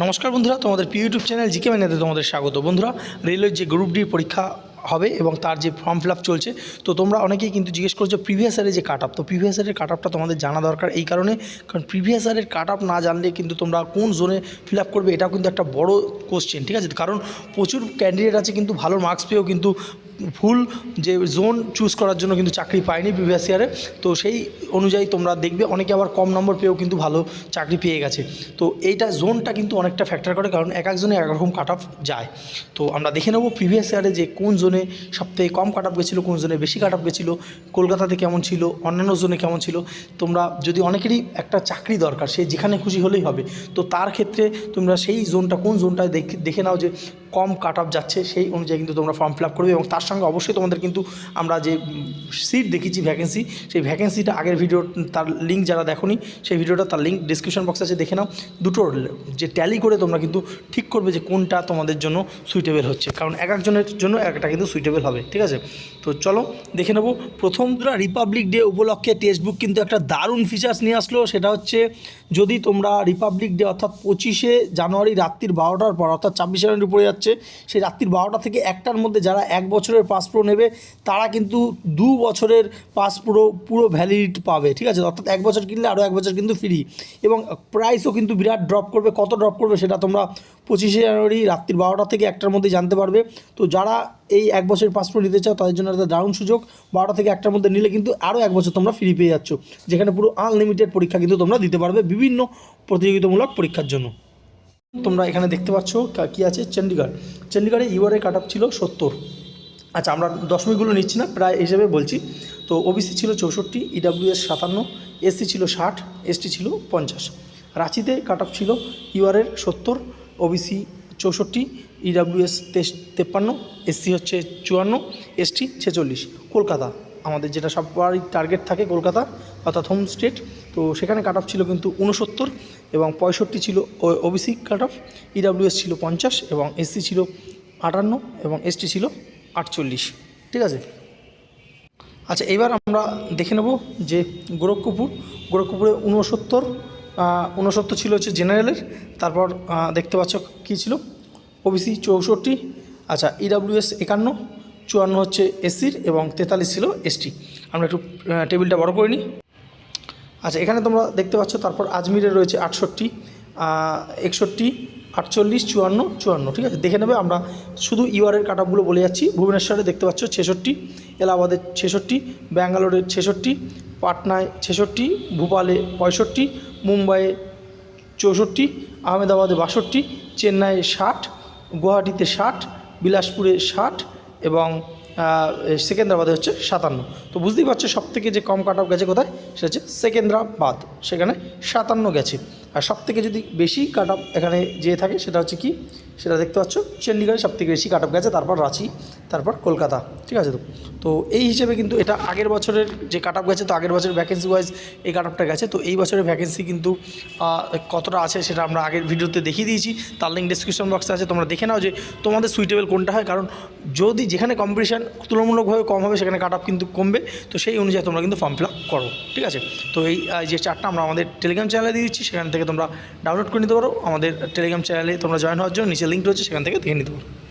নমস্কার বন্ধুরা, তোমাদের ইউটিউব চ্যানেল জিকে ম্যানেতে তোমাদের স্বাগত। বন্ধুরা, রেলওয়ের যে গ্রুপ ডি পরীক্ষা হবে এবং তার যে ফর্ম ফিল চলছে, তো তোমরা অনেকেই কিন্তু জিজ্ঞেস করছ প্রিভিয়াস ইয়ারের যে কাট আপ তো প্রিভিয়াস ইয়ারের কাট আপটা তোমাদের জানা দরকার এই কারণে, কারণ প্রিভিয়াস ইয়ারের কাট আপ না জানলে কিন্তু তোমরা কোন জোনে ফিল করবে, এটাও কিন্তু একটা বড় কোশ্চেন ঠিক আছে? কারণ প্রচুর ক্যান্ডিডেট আছে কিন্তু ভালো মার্কস পেয়েও কিন্তু ফুল যে জোন চুজ করার জন্য কিন্তু চাকরি পায়নি প্রিভিয়াস ইয়ারে তো সেই অনুযায়ী তোমরা দেখবে, অনেকে আবার কম নম্বর পেয়েও কিন্তু ভালো চাকরি পেয়ে গেছে। তো এইটা জোনটা কিন্তু অনেকটা ফ্যাক্টর করে, কারণ এক একজনে এক রকম কাট অফ যায়। তো আমরা দেখে নেব প্রিভিয়াস ইয়ারে যে কোন জোনে সবথেকে কম কাট অফ গেছিল, কোন জোনে বেশি কাট অফ গেছিল, কলকাতাতে কেমন ছিল, অন্যান্য জোনে কেমন ছিল। তোমরা যদি অনেকেরই একটা চাকরি দরকার, সে যেখানে খুশি হলেই হবে। তো তার ক্ষেত্রে তোমরা সেই জোনটা কোন জোনটায় দেখে নাও যে কম কাট অফ যাচ্ছে, সেই অনুযায়ী কিন্তু তোমরা ফর্ম ফিল আপ করবে এবং তার সঙ্গে অবশ্যই তোমাদের কিন্তু আমরা যে সিট দেখেছি ভ্যাকেন্সি সেই ভ্যাকেন্সিটা আগের ভিডিও তার লিঙ্ক যারা দেখোনি, সেই ভিডিওটা তার লিঙ্ক ডিসক্রিপশন বক্সে আছে, দেখে নাও। দুটোর যে ট্যালি করে তোমরা কিন্তু ঠিক করবে যে কোনটা তোমাদের জন্য সুইটেবল হচ্ছে। কারণ এক একজনের জন্য একটা কিন্তু সুইটেবল হবে, ঠিক আছে? তো চলো, দেখে নেব। প্রথম রিপাবলিক ডে উপলক্ষে টেক্সটবুক কিন্তু একটা দারুণ ফিচার্স নিয়ে আসলো, সেটা হচ্ছে যদি তোমরা রিপাবলিক ডে অর্থাৎ পঁচিশে জানুয়ারি রাত্রির বারোটার পর, অর্থাৎ ছাব্বিশে জানুয়ারি পড়ে সেই রাত্রির বারোটা থেকে একটার মধ্যে যারা এক বছরের পাস প্রো নেবে, তারা কিন্তু দু বছরের পাস প্রো পুরো ভ্যালিডিটি পাবে, ঠিক আছে? অর্থাৎ এক বছর কিনলে আরও এক বছর কিন্তু ফ্রি এবং প্রাইসও কিন্তু বিরাট ড্রপ করবে। কত ড্রপ করবে সেটা তোমরা পঁচিশে জানুয়ারি রাত্রির বারোটা থেকে একটার মধ্যে জানতে পারবে। তো যারা এই এক বছরের পাসপোর্ট নিতে চাও, তাদের জন্য একটা দারুণ সুযোগ। বারোটা থেকে একটার মধ্যে নিলে কিন্তু আরও এক বছর তোমরা ফ্রি পেয়ে যাচ্ছ। যেখানে পুরো আনলিমিটেড পরীক্ষা কিন্তু তোমরা দিতে পারবে বিভিন্ন প্রতিযোগিতামূলক পরীক্ষার জন্য। তোমরা এখানে দেখতে পাচ্ছ কি আছে? চণ্ডীগড় চণ্ডীগড়ে ইউআরএ কাট আপ ছিল সত্তর। আচ্ছা আমরা দশমিকগুলো নিচ্ছি না, প্রায় হিসেবে বলছি। তো ওবিসি ছিল চৌষট্টি ইডাব্লিউএস সাতান্ন এসসি ছিল ষাট এসটি ছিল পঞ্চাশ। রাঁচিতে কাট আপ ছিল ইউআরএর সত্তর ওবিসি চৌষট্টি ইডাব্লিউএস তেপ্পান্ন এসসি হচ্ছে চুয়ান্ন এসটি ছেচল্লিশ। কলকাতা। আমাদের যেটা সবারই টার্গেট থাকে কলকাতা অর্থাৎ হোম স্টেট তো সেখানে কাট অফ ছিল কিন্তু উনসত্তর এবং পঁয়ষট্টি ছিল ওবিসি কাট অফ ইডাব্লিউএস ছিল পঞ্চাশ এবং এসসি ছিল আটান্ন এবং এসটি ছিল আটচল্লিশ। ঠিক আছে? আচ্ছা এবার আমরা দেখে নেব যে গোরক্ষপুর, গোরক্ষপুরে উনসত্তর উনসত্তর ছিল হচ্ছে জেনারেলের তারপর দেখতে পাচ্ছ কী ছিল? ওবিসি চৌষট্টি আচ্ছা ইডাব্লিউএস একান্ন চুয়ান্ন হচ্ছে এসির এবং তেতাল্লিশ ছিল এসটি। আমরা একটু টেবিলটা বড় করে নিই। আচ্ছা এখানে তোমরা দেখতে পাচ্ছ, তারপর আজমিরে রয়েছে আটষট্টি একষট্টি, আটচল্লিশ, চুয়ান্ন চুয়ান্ন, ঠিক আছে? দেখে নেবে আমরা শুধু ইউআরের কাট অফগুলো বলে যাচ্ছি। ভুবনেশ্বরে দেখতে পাচ্ছ ছেষট্টি এলাহাবাদের ছেষট্টি ব্যাঙ্গালোরের ছেষট্টি, পাটনায় ছেষট্টি, ভোপালে পঁয়ষট্টি, মুম্বাইয়ে চৌষট্টি, আহমেদাবাদে বাষট্টি, চেন্নাইয়ে ষাট, গুয়াহাটিতে ষাট, বিলাসপুরে ষাট এবং সেকেন্দ্রাবাদে হচ্ছে সাতান্ন। তো বুঝতেই পারছ সব থেকে যে কম কাট অফ গেছে কোথায়? সেটা হচ্ছে সেকেন্দ্রাবাদ। সেখানে সাতান্ন গেছে। আর সব থেকে যদি বেশি কাট অফ এখানে যেয়ে থাকে সেটা হচ্ছে কি? সেটা দেখতে পাচ্ছ। চণ্ডীগড়ে সব থেকে বেশি কাট অফ গেছে, তারপর রাঁচি, তারপর কলকাতা, ঠিক আছে তো? তো এই হিসেবে কিন্তু এটা আগের বছরের যে কাট অফ গেছে, তো আগের বছরের ভ্যাকেন্সি ওয়াইজ এই কাট অফটা গেছে। তো এই বছরের ভ্যাকেন্সি কিন্তু কতটা আছে সেটা আমরা আগের ভিডিওতে দেখিয়ে দিয়েছি। তার লিঙ্ক ডিসক্রিপশন বক্সে আছে, তোমরা দেখে নাও যে তোমাদের সুইটেবল কোনটা হয়। কারণ যদি যেখানে কম্পিটিশান তুলনামূলকভাবে কম হবে, সেখানে কাট অফ কিন্তু কমবে। তো সেই অনুযায়ী তোমরা কিন্তু ফর্ম ফিল আপ করো, ঠিক আছে? তো এই যে চারটা আমরা আমাদের টেলিগ্রাম চ্যানেলে দিয়ে দিচ্ছি, সেখান থেকে তোমরা ডাউনলোড করে নিতে পারো। আমাদের টেলিগ্রাম চ্যানেলে তোমরা জয়েন হওয়ার জন্য, নিচে লিঙ্ক রয়েছে সেখান থেকে দেখে নিতে পারো।